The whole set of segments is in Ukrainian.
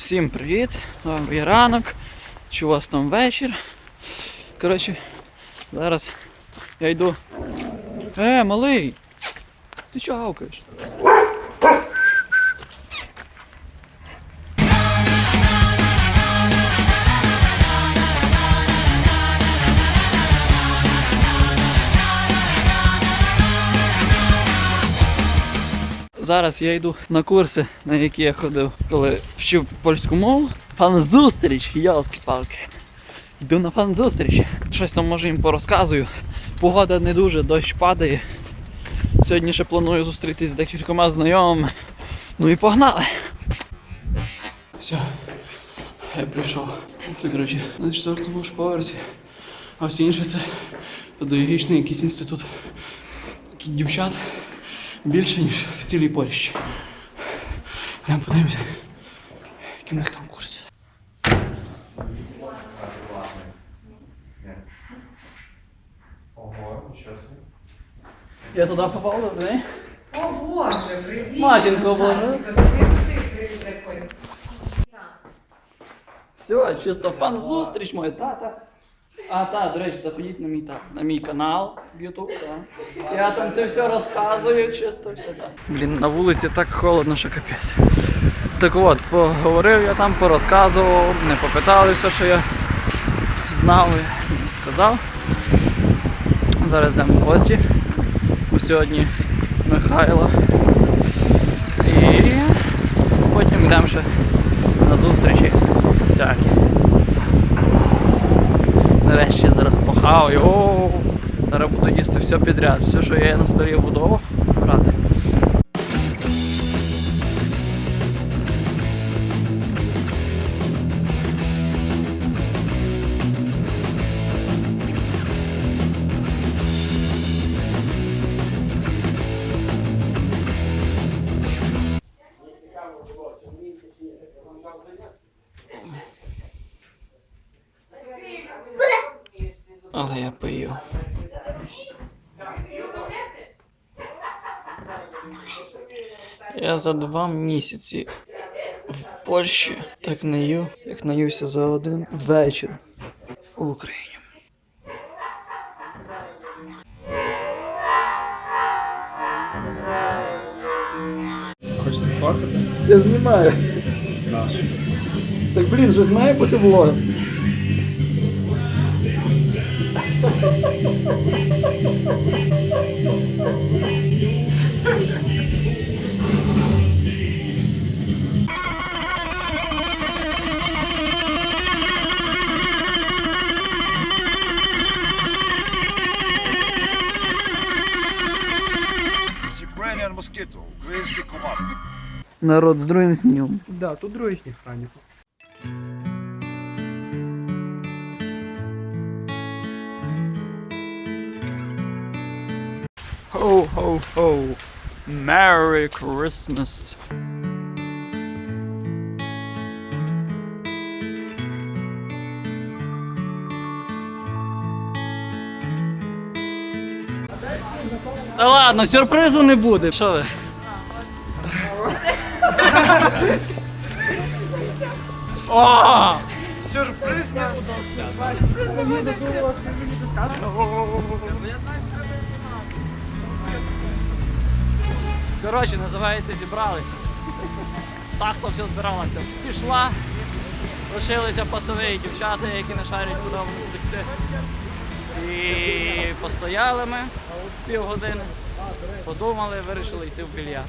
Всім привіт! Добрий ранок. Чи у вас там вечір? Коротше, зараз я йду. Е, малий! Ти чого гавкаєш? Зараз я йду на курси, на які я ходив, коли вчив польську мову. Фан-зустріч, ялки-палки. Йду на фан-зустріч. Щось там може їм порозказую. Погода не дуже, дощ падає. Сьогодні ще планую зустрітись з декількома знайомими. Ну і погнали! Все, я прийшов. Це коротше на четвертому ж поверсі. А всі інші це педагогічний якийсь інститут. Тут дівчат більше, ніж в цілій Польщі. Йдемо подивимося, які в них там курси. Ого, чесно. Я туди попав, добре? О Боже, привіт! Матінко Боже. Все, чисто фан-зустріч моя тата. А, так, до речі, заходіть на мій, та, на мій канал в YouTube, так. Я там це все розказую, чисто все так. Блін, на вулиці так холодно, що капець. Так от, поговорив я там, порозказував, не попитали все, що я знав і сказав. Зараз йдемо в гості. Бо сьогодні Михайло. І потім йдемо ще на зустрічі всякі. Нарешті я зараз похаваю. О, зараз буду їсти все підряд. Все, що є на столі буду брати. Але я пию. Я за два місяці в Польщі так наю, як наюся за один вечір у Україні. Хочеться сфоткати? Я знімаю. Наш. Так блін, же має бути влог. Народ, с другим снем. Да, тут других ранит. Ранів. Ho ho ho. Merry Christmas. Та ладно, сюрпризу не буде. Що ви? О! Сюрприз не Коротше, називається зібралися. Та, хто все збиралася, пішла. Лишилися пацани і дівчата, які не шарять, куди вони втекти. І постояли ми півгодини, подумали, вирішили йти в більярд.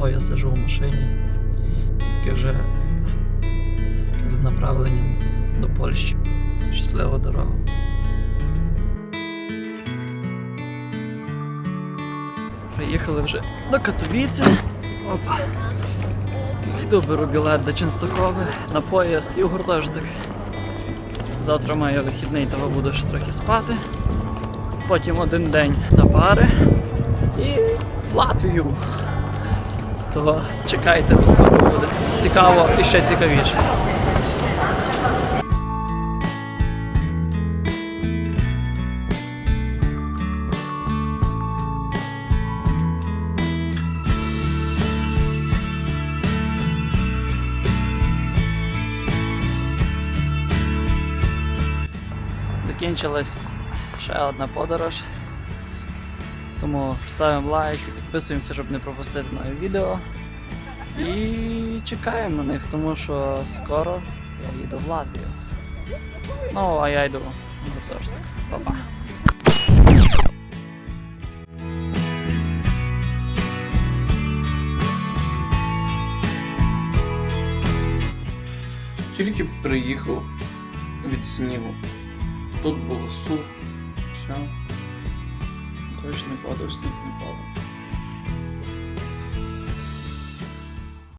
Знову я сижу в машині, тільки вже з направленням до Польщі. Щаслива дорога. Приїхали вже до Катовіці. Опа. Йду беру білет до Ченстахови на поїзд і в гуртожиток. Завтра маю вихідний, того буду ще трохи спати. Потім один день на пари і в Латвію. Того чекайте, бо скоро буде цікаво і ще цікавіше. Закінчилась ще одна подорож. Тому ставимо лайк підписуємося, щоб не пропустити нові відео. І чекаємо на них, тому що скоро я їду в Латвію. Ну, а я йду в гуртожиток. Па-па. Тільки приїхав від снігу. Тут було сух, все. Дощ не падав, сніг не падав.